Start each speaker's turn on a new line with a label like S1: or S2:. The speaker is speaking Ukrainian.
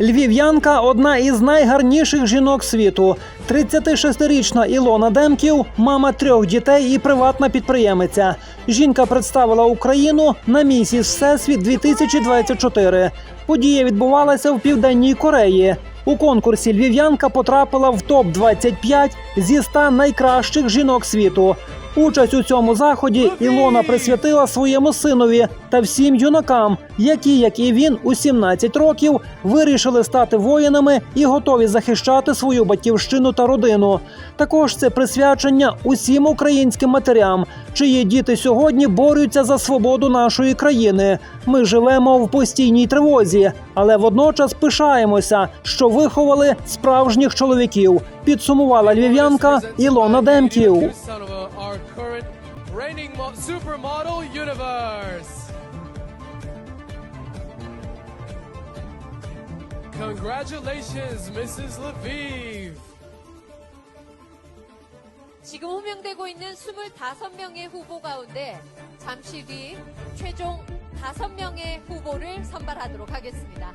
S1: Львів'янка одна із найгарніших жінок світу. 36-річна Ілона Демків, мама трьох дітей і приватна підприємиця. Жінка представила Україну на місіс Всесвіт 2024. Подія відбувалася в південній Кореї. У конкурсі львів'янка потрапила в топ 25 зі 100 найкращих жінок світу. Участь у цьому заході Ілона присвятила своєму синові та всім юнакам, які, як і він, у 17 років вирішили стати воїнами і готові захищати свою батьківщину та родину. Також це присвячення усім українським матерям, чиї діти сьогодні борються за свободу нашої країни. Ми живемо в постійній тривозі, але водночас пишаємося, що виховали справжніх чоловіків. Підсумувала львів'янка Ілона Демків.
S2: Our current reigning mo- supermodel universe. Congratulations, Mrs. Lviv.
S3: 지금 호명되고 있는 25명의 후보 가운데 잠시 뒤 최종 5명의 후보를 선발하도록 하겠습니다.